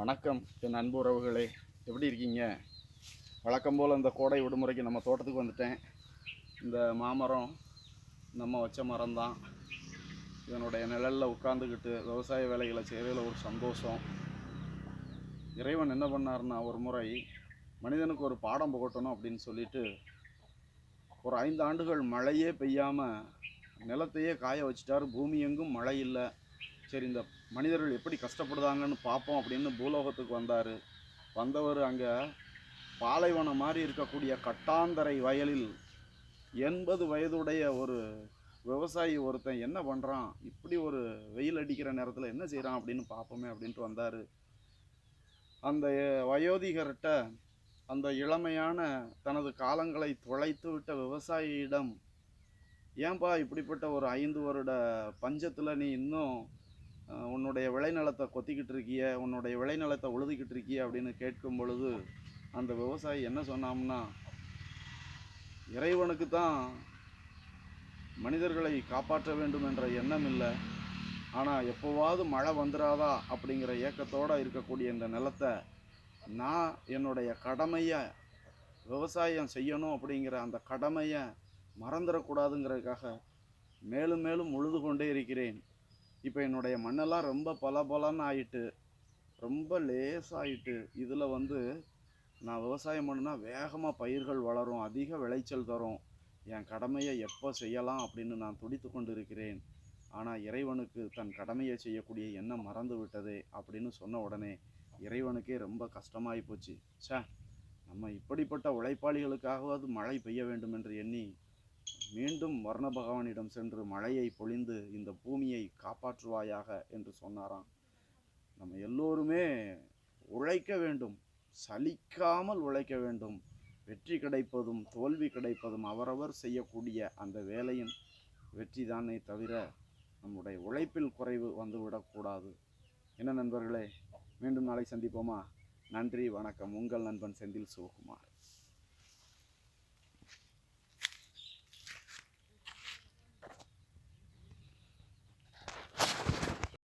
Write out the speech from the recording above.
வணக்கம் என் அன்பு உறவுகளே. எப்படி இருக்கீங்க? வழக்கம் போல் இந்த கோடை விடுமுறைக்கு நம்ம தோட்டத்துக்கு வந்துட்டேன். இந்த மாமரம் நம்ம வச்ச மரம் தான். இதனுடைய நிழலில் உட்காந்துக்கிட்டு விவசாய வேலைகளை செய்கிறதுல ஒரு சந்தோஷம். இறைவன் என்ன பண்ணாருன்னா ஒரு முறை மனிதனுக்கு ஒரு பாடம் புகட்டணும் அப்படின்னு சொல்லிட்டு ஒரு ஐந்து ஆண்டுகள் மழையே பெய்யாமல் நிலத்தையே காய வச்சுட்டாரு. பூமி எங்கும் மழை இல்லை. சரி இந்த மனிதர்கள் எப்படி கஷ்டப்படுதாங்கன்னு பார்ப்போம் அப்படின்னு பூலோகத்துக்கு வந்தார். வந்தவர் அங்கே பாலைவனம் மாதிரி இருக்கக்கூடிய கட்டாந்தரை வயலில் எண்பது வயதுடைய ஒரு விவசாயி ஒருத்தன் என்ன பண்ணுறான் இப்படி ஒரு வெயில் அடிக்கிற நேரத்தில் என்ன செய்கிறான் அப்படின்னு பார்ப்போமே அப்படின்ட்டு வந்தார். அந்த வயோதிகர்கிட்ட அந்த இளமையான தனது காலங்களை தொலைத்து விட்ட விவசாயியிடம் ஏன்பா இப்படிப்பட்ட ஒரு ஐந்து வருட பஞ்சத்தில் நீ இன்னும் உன்னுடைய விளைநிலத்தை கொத்திக்கிட்டு இருக்கிய உன்னுடைய விளைநிலத்தை உழுதுகிட்டு இருக்கிய அப்படின்னு கேட்கும் பொழுது அந்த விவசாயி என்ன சொன்னாம்னா இறைவனுக்கு தான் மனிதர்களை காப்பாற்ற வேண்டும் என்ற எண்ணம் இல்லை. ஆனால் எப்போவாவது மழை வந்துடாதா அப்படிங்கிற ஏக்கத்தோடு இருக்கக்கூடிய இந்த நிலத்தை நான் என்னுடைய கடமையை விவசாயம் செய்யணும் அப்படிங்கிற அந்த கடமையை மறந்துடக்கூடாதுங்கிறதுக்காக மேலும் மேலும் உழுது கொண்டே இருக்கிறேன். இப்போ என்னுடைய மண்ணெல்லாம் ரொம்ப பலபலன்னு ஆயிட்டு ரொம்ப லேசாகிட்டு இதில் வந்து நான் விவசாயம் பண்ணுனா வேகமாக பயிர்கள் வளரும் அதிக விளைச்சல் தரும். என் கடமையை எப்போ செய்யலாம் அப்படின்னு நான் துடித்து கொண்டு இருக்கிறேன் ஆனால் இறைவனுக்கு தன் கடமையை செய்யக்கூடிய எண்ணம் மறந்து விட்டதே அப்படின்னு சொன்ன உடனே இறைவனுக்கே ரொம்ப கஷ்டமாகி போச்சு. சே நம்ம இப்படிப்பட்ட உழைப்பாளிகளுக்காகவாவது மழை பெய்ய வேண்டும் என்று எண்ணி மீண்டும் வர்ண பகவானிடம் சென்று மழையை பொழிந்து இந்த பூமியை காப்பாற்றுவாயாக என்று சொன்னாராம். நம்ம எல்லோருமே உழைக்க வேண்டும் சலிக்காமல் உழைக்க வேண்டும். வெற்றி கிடைப்பதும் தோல்வி கிடைப்பதும் அவரவர் செய்யக்கூடிய அந்த வேலையின் வெற்றி தானே தவிர நம்முடைய உழைப்பில் குறைவு வந்துவிடக்கூடாது என்ன நண்பர்களே மீண்டும் நாளை சந்திப்போமா? நன்றி வணக்கம். உங்கள் நண்பன் செந்தில் சிவகுமார்.